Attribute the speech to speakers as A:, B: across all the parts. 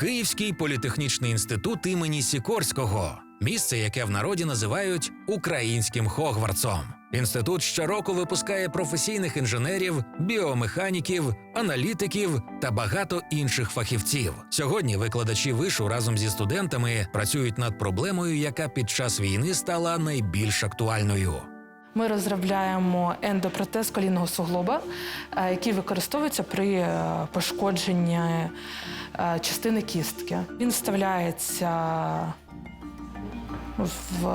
A: Київський політехнічний інститут імені Сікорського, місце, яке в народі називають українським Хогвартсом. Інститут щороку випускає професійних інженерів, біомеханіків, аналітиків та багато інших фахівців. Сьогодні викладачі вишу разом зі студентами працюють над проблемою, яка під час війни стала найбільш актуальною.
B: Ми розробляємо ендопротез колінного суглоба, е, який використовується при е, пошкодженні е, частини кістки. Він вставляється в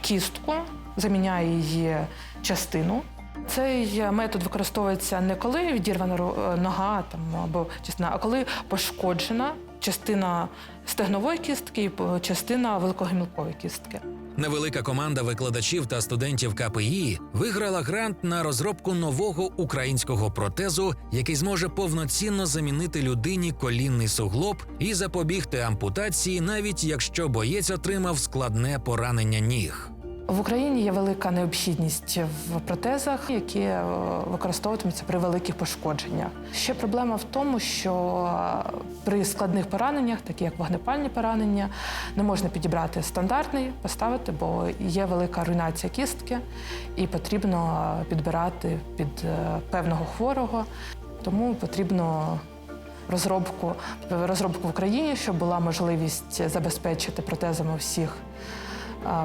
B: кістку, заміняє її частину. Цей метод використовується не коли відірвана нога там, або частина, а коли пошкоджена частина стегнової кістки частина великогемілкової кістки.
A: Невелика команда викладачів та студентів КПІ виграла грант на розробку нового українського протезу, який зможе повноцінно замінити людині колінний суглоб і запобігти ампутації, навіть якщо боєць отримав складне поранення ніг.
B: В Україні є велика необхідність в протезах, які е, використовуватимуться при великих пошкодженнях. Ще проблема в тому, що е, при складних пораненнях, такі як вогнепальні поранення, не можна підібрати стандартний, поставити, бо є велика руйнація кістки, і потрібно е, підбирати під певного хворого. Тому потрібно розробку, розробку в Україні, щоб була можливість забезпечити протезами всіх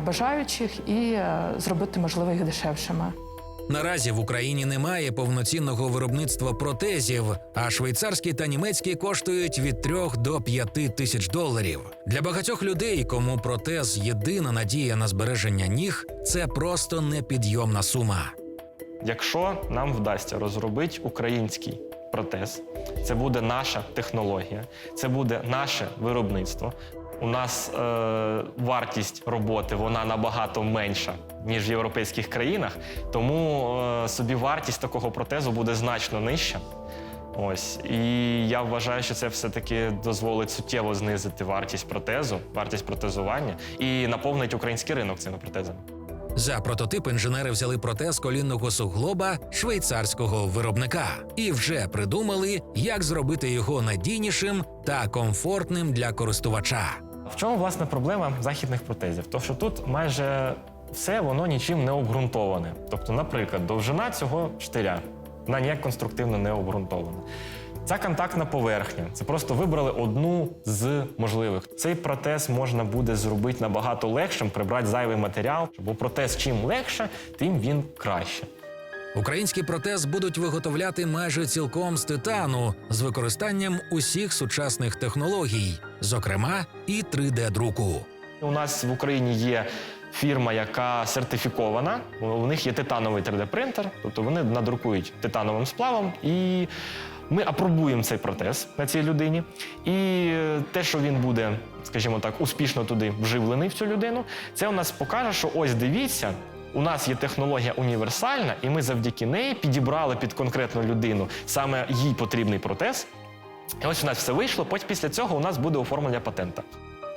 B: бажаючих і е, зробити можливо їх дешевшими.
A: Наразі в Україні немає повноцінного виробництва протезів, а швейцарські та німецькі коштують від 3 до 5 тисяч доларів. Для багатьох людей, кому протез єдина надія на збереження ніг, це просто непідйомна сума.
C: Якщо нам вдасться розробити український протез, це буде наша технологія, це буде наше виробництво. У нас е, вартість роботи вона набагато менша ніж в європейських країнах, тому е, собівартість такого протезу буде значно нижча. Ось і я вважаю, що це все-таки дозволить суттєво знизити вартість протезу, вартість протезування і наповнить український ринок цими протезами.
A: За прототип інженери взяли протез колінного суглоба швейцарського виробника і вже придумали, як зробити його надійнішим та комфортним для користувача.
C: В чому власне проблема західних протезів? То що тут майже все воно нічим не обґрунтоване. Тобто, наприклад, довжина цього штиря вона ніяк конструктивно не обґрунтована. Ця контактна поверхня це просто вибрали одну з можливих. Цей протез можна буде зробити набагато легшим, прибрати зайвий матеріал, бо протез чим легше, тим він краще.
A: Український протез будуть виготовляти майже цілком з титану з використанням усіх сучасних технологій, зокрема і 3D-друку.
C: У нас в Україні є фірма, яка сертифікована. У них є титановий 3D-принтер, тобто вони надрукують титановим сплавом, і ми апробуємо цей протез на цій людині. І те, що він буде, скажімо так, успішно туди вживлений в цю людину, це у нас покаже, що ось дивіться. У нас є технологія універсальна, і ми завдяки неї підібрали під конкретну людину саме їй потрібний протез. І ось у нас все вийшло. Потім після цього у нас буде оформлення патента.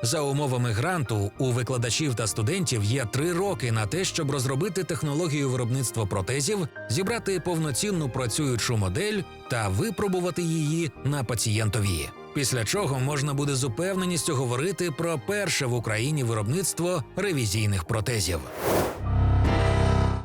A: За умовами гранту у викладачів та студентів є три роки на те, щоб розробити технологію виробництва протезів, зібрати повноцінну працюючу модель та випробувати її на пацієнтові. Після чого можна буде з упевненістю говорити про перше в Україні виробництво ревізійних протезів.